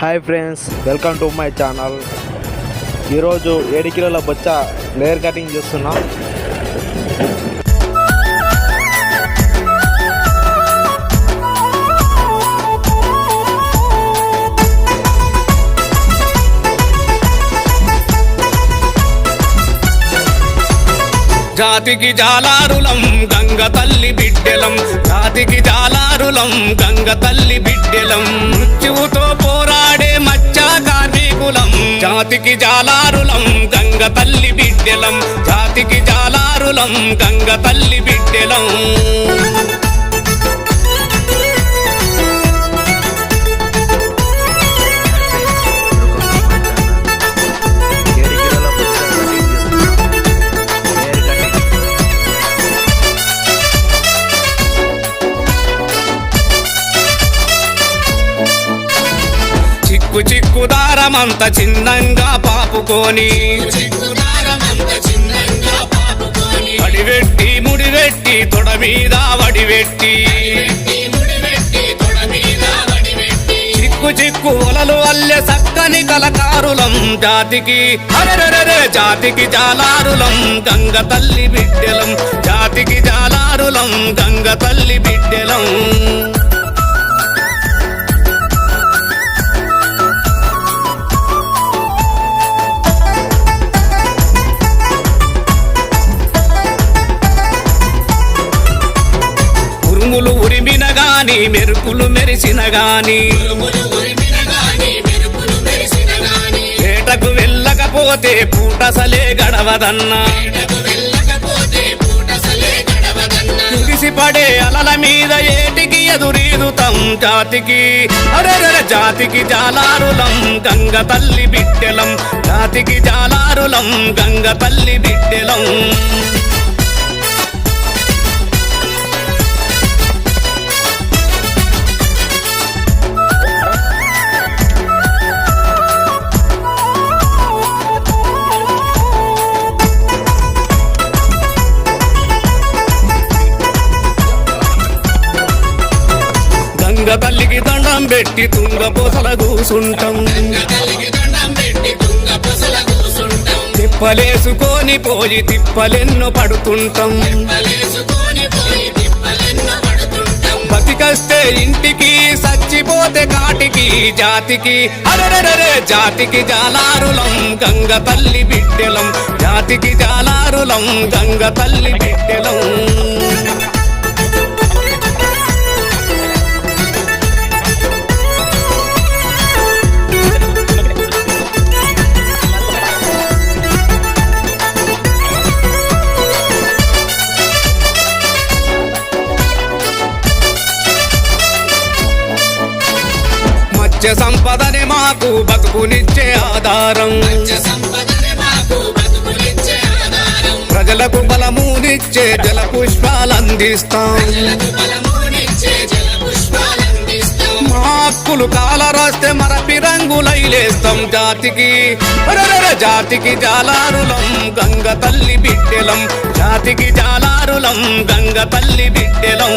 Hi friends welcome to my channel ఈరోజు ఏడు కిలోల బొచ్చ లేయర్ కటింగ్ చేస్తున్నాం. జాతికి జాలారులం గంగ తల్లి బిడ్డెలం. జాతికి జాలారులం గంగ తల్లి బిడ్డెలం. మృత్యువుతో జాతికి జాలారులం గంగ తల్లి బిడ్డెలం. జాతికి జాలారులం గంగ తల్లి బిడ్డెలం. చిక్కు చిక్కు దారమంత చిన్నంగా పాపుకొని. వడివెట్టి ముడివెట్టి తొడ మీద వడివెట్టి. చిక్కు చిక్కు ఒలలు అల్లె సక్కని కలకారులం జాతికి. అరెరెరెరె జాతికి జాలారులం గంగ తల్లి బిడ్డెలం. జాతికి జాలారులం గంగ తల్లి బిడ్డెలం. ఉరుములు ఉరిమిన గాని మెరుపులు మెరిసిన గాని. వేటకు వెళ్ళకపోతే పూటసలే గడవదన్నా. పడే అలల మీద ఏటికి ఎదురీదుతాం జాతికి. అరెర జాతికి జాలారులం గంగ తల్లి బిడ్డెలం. జాతికి జాలారులం గంగ తల్లి బిడ్డెలం. కలిగి దండం పెట్టి తుంగ పూసల కూసుంటాం. తిప్పలేసుకొని పోయి తిప్పలెన్నో పడుతుంటాం. బతికస్తే ఇంటికి సచ్చిపోతే కాటికి జాతికి అరెరెరెరే జాతికి జాలారులం గంగ తల్లి బిడ్డెలం. జాతికి జాలారులం గంగ తల్లి బిడ్డెలం. మత్స్య సంపదనే మాకు బతుకునిచ్చే ఆధారం. ప్రజలకు బలమునిచ్చే జల పుష్పాలందిస్తాం అందిస్తాం. కాల రాస్తే మరపి రంగులైలేస్తాం జాతికి. జాతికి జాలారులం గంగ తల్లి బిడ్డెలం. జాతికి జాలారులం గంగ తల్లి బిడ్డెలం.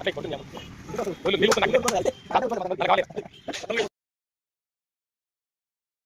అట్లే కొట్టింది నీళ్ళు కావాలి